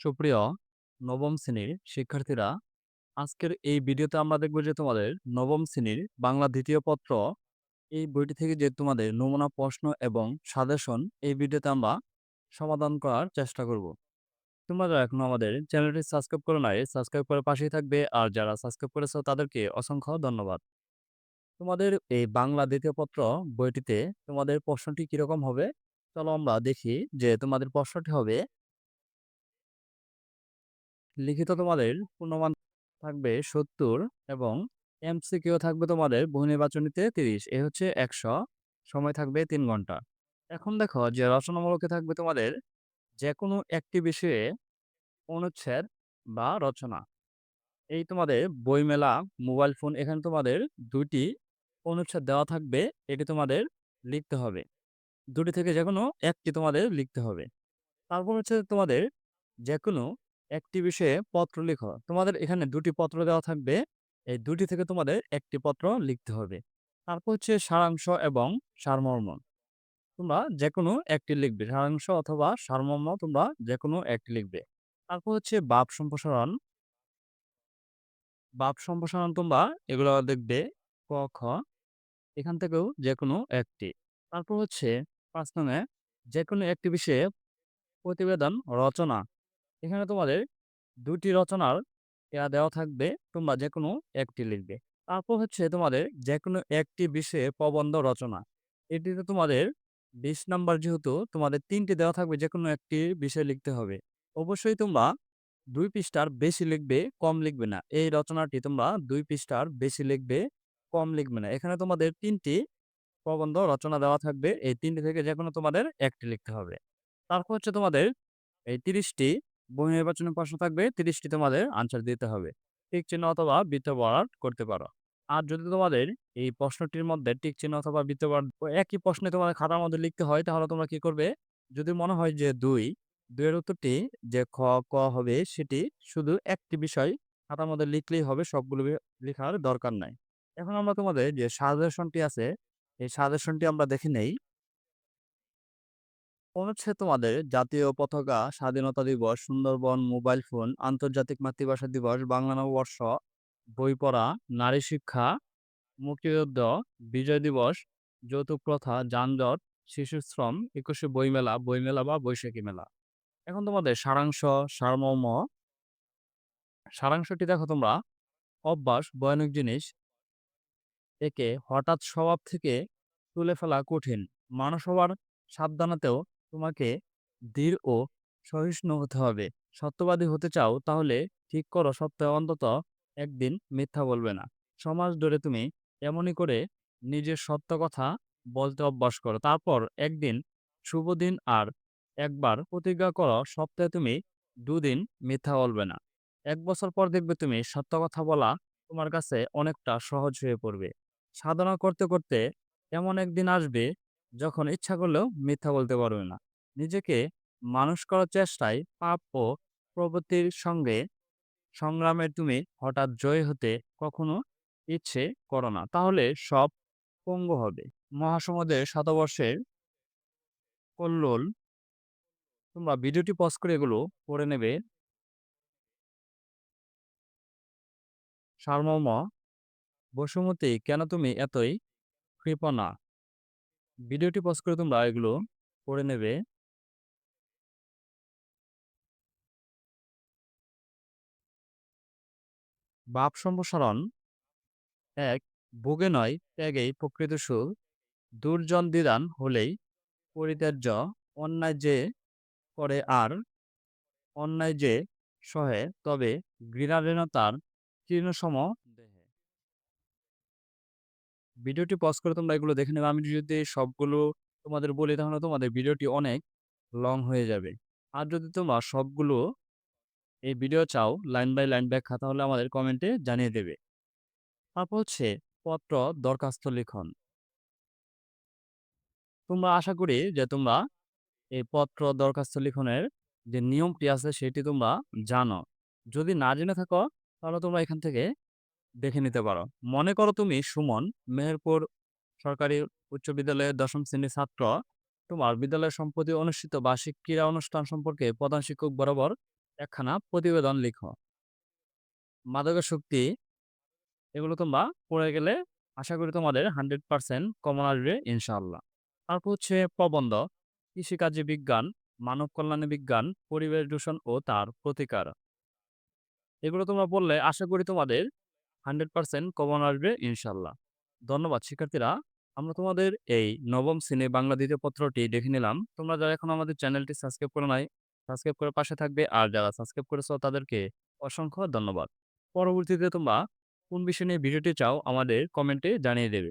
সুপ্রিয় নবম শ্রেণির শিক্ষার্থীরা, আজকের এই ভিডিওতে আমরা দেখব যে তোমাদের নবম শ্রেণির বাংলা দ্বিতীয় পত্র এই বইটি থেকে যে তোমাদের নমুনা প্রশ্ন এবং সাজেশন এই ভিডিওতে আমরা সমাধান করার চেষ্টা করব। তোমরা এখনও আমাদের চ্যানেলটি সাবস্ক্রাইব করে নাই, সাবস্ক্রাইব করে পাশেই থাকবে আর যারা সাবস্ক্রাইব করেছ তাদেরকে অসংখ্য ধন্যবাদ। তোমাদের এই বাংলা দ্বিতীয় পত্র বইটিতে তোমাদের প্রশ্নটি কীরকম হবে? চলো আমরা দেখি যে তোমাদের প্রশ্নটি হবে লিখিত তোমাদের পূর্ণমান থাকবে ৭০ এবং এমসিকিউ থাকবে তোমাদের বহু নির্বাচনীতে ৩০ এ হচ্ছে ১০০ সময় থাকবে তিন ঘণ্টা। এখন দেখো যে রচনামূলকে থাকবে তোমাদের যে কোনো একটি বিষয়ে অনুচ্ছেদ বা রচনা। এই তোমাদের বইমেলা, মোবাইল ফোন এখানে তোমাদের ২ টি অনুচ্ছেদ দেওয়া থাকবে। এটি তোমাদের লিখতে হবে। দুটি থেকে যে কোনো একটি তোমাদের লিখতে হবে। তারপর হচ্ছে তোমাদের যেকোনো একটি বিষয়ে পত্র লিখো। তোমাদের এখানে দুটি পত্র দেওয়া থাকবে। এই দুটি থেকে তোমাদের একটি পত্র লিখতে হবে। তারপর হচ্ছে সারাংশ এবং সারমর্ম। তোমরা যেকোনো একটি লিখবে। সারাংশ অথবা সারমর্ম তোমরা যেকোনো একটি লিখবে। তারপর হচ্ছে বাপ সম্প্রসারণ। বাপ সম্প্রসারণ তোমরা এগুলো দেখবে ক, খ। এখান থেকেও যেকোনো একটি। তারপর হচ্ছে ৫ নং যেকোনো একটি বিষয়ে প্রতিবেদন রচনা। এখানে তোমাদের দুটি রচনার ইয়া দেওয়া থাকবে। তোমরা যেকোনো একটি লিখবে। তারপর হচ্ছে তোমাদের যেকোনো একটি বিষয়ে প্রবন্ধ রচনা। এটিতে তোমাদের ২০ নাম্বার যেহেতু তোমাদের তিনটি দেওয়া থাকবে যেকোনো একটি বিষয় লিখতে হবে। অবশ্যই তোমরা দুই পৃষ্ঠার বেশি লিখবে, কম লিখবে না। এই রচনাটি তোমরা দুই পৃষ্ঠার বেশি লিখবে, কম লিখবে না। এখানে তোমাদের তিনটি প্রবন্ধ রচনা দেওয়া থাকবে। এই ৩ টি থেকে যেকোনো তোমাদের একটি লিখতে হবে। তারপর হচ্ছে তোমাদের এই ৩০ টি বহু নির্বাচনী প্রশ্ন থাকবে। তিরিশটি তোমাদের আনসার দিতে হবে। টিক চিহ্ন অথবা বৃত্ত বরাট করতে পারো। আর যদি তোমাদের এই প্রশ্নটির মধ্যে টিক চিহ্ন অথবা বৃত্ত বরাট একই প্রশ্নে তোমাদের খাতার মধ্যে লিখতে হয় তাহলে তোমরা কি করবে? যদি মনে হয় যে ২, ২ এর উত্তরটি যে খ, ক হবে সেটি শুধু একটি বিষয় খাতার মধ্যে লিখলেই হবে। সবগুলো লেখার দরকার নাই। এখন আমরা তোমাদের যে সাজেশনটি আছে, এই সাজেশনটি আমরা দেখে নেই। অনুচ্ছেদ তোমাদের জাতীয় পতাকা, স্বাধীনতা দিবস, সুন্দরবন, মোবাইল ফোন, আন্তর্জাতিক মাতৃভাষা দিবস, বাংলা নববর্ষ, বই পড়া, নারী শিক্ষা, মুক্তিযুদ্ধ, বিজয় দিবস, যৌতুক প্রথা, যানজট, শিশু শ্রম, একুশে বইমেলা, বইমেলা বা বৈশাখী মেলা। এখন তোমাদের সারাংশ, সারমর্ম। সারাংশটি দেখো তোমরা অভ্যাস ভয়ানক জিনিস। একে হঠাৎ স্বভাব থেকে তুলে ফেলা কঠিন। মানুষ হওয়ার সাবধানতেও তোমাকে দৃঢ় ও সহিষ্ণু হতে হবে। সত্যবাদী হতে চাও তাহলে ঠিক করো সপ্তাহে অন্তত একদিন মিথ্যা বলবে না। সমাজ ধরে তুমি এমনই করে নিজের সত্য কথা বলতে অভ্যাস করো। তারপর একদিন শুভ দিন আর একবার প্রতিজ্ঞা করো সপ্তাহে তুমি দুদিন মিথ্যা বলবে না। এক বছর পর দেখবে তুমি সত্য কথা বলা তোমার কাছে অনেকটা সহজ হয়ে পড়বে। সাধনা করতে, করতে এমন একদিন আসবে যখন ইচ্ছা করলেও মিথ্যা বলতে পারবে না। নিজেকে মানুষ করার চেষ্টায় পাপ ও প্রবৃত্তির সঙ্গে সংগ্রামে তুমি হঠাৎ জয়ী হতে কখনো ইচ্ছে করো না। তাহলে সব পঙ্গু হবে। মহাসমুদ্রের শতবর্ষের কল্লোল তোমরা ভিডিওটি পজ করে এগুলো পড়ে নেবে। সারমর্ম বসুমতী, কেন তুমি এতই কৃপণা? ভিডিওটি পজ করে তোমরা এগুলো পড়ে নেবে। ভাব সম্প্রসারণ এক, ভোগে নয় ত্যাগেই প্রকৃত সুখ। দুর্জন দ্বিধান হলেই পরিত্যাজ্য। অন্যায় যে করে আর অন্যায় যে সহে, তবে ঘৃণালীনতার তৃণসম দেহে। ভিডিওটি পজ করে তোমরা এগুলো দেখে নেবে। আমি যদি সবগুলো তোমাদের বলি, তাহলে তোমাদের ভিডিওটি অনেক লং হয়ে যাবে। আর যদি তোমরা সবগুলো এই ভিডিও চাও লাইন বাই লাইন ব্যাখ্যা, তাহলে আমাদের কমেন্টে জানিয়ে দেবে। তারপর হচ্ছে, পত্র দরখাস্ত লিখন। তোমরা আশা করি যে তোমরা এই পত্র দরখাস্ত লিখনের যে নিয়মটি আছে, সেটি তোমরা জানো। যদি না জেনে থাকো, তাহলে তোমরা এখান থেকে দেখে নিতে পারো। মনে করো তুমি সুমন মেহেরপুর সরকারি উচ্চ বিদ্যালয়ের দশম শ্রেণির ছাত্র। তোমার বিদ্যালয় সম্প্রতি অনুষ্ঠিত বার্ষিক ক্রীড়া অনুষ্ঠান সম্পর্কে প্রধান শিক্ষক বরাবর একখানা প্রতিবেদন লিখো। মাদকাসক্তি এগুলো তোমরা পড়ে গেলে আশা করি তোমাদের 100% কমন আসবে ইনশাআল্লাহ। তারপর হচ্ছে প্রবন্ধ, কৃষিকাজে বিজ্ঞান, মানব কল্যাণে বিজ্ঞান, পরিবেশ দূষণ ও তার প্রতিকার। এগুলো তোমরা পড়লে আশা করি তোমাদের 100% কমন আসবে ইনশাল্লাহ ধন্যবাদ শিক্ষার্থীরা। আমরা তোমাদের এই নবম সিনে বাংলা দ্বিতীয় পত্রটি দেখে নিলাম। তোমরা যারা এখন আমাদের চ্যানেলটি সাবস্ক্রাইব করে নাই, সাবস্ক্রাইব করে পাশে থাকবে। আর যারা সাবস্ক্রাইব করেছ তাদেরকে অসংখ্য ধন্যবাদ। পরবর্তীতে তোমরা কোন বিষয় নিয়ে ভিডিওটি চাও আমাদের কমেন্টে জানিয়ে দেবে।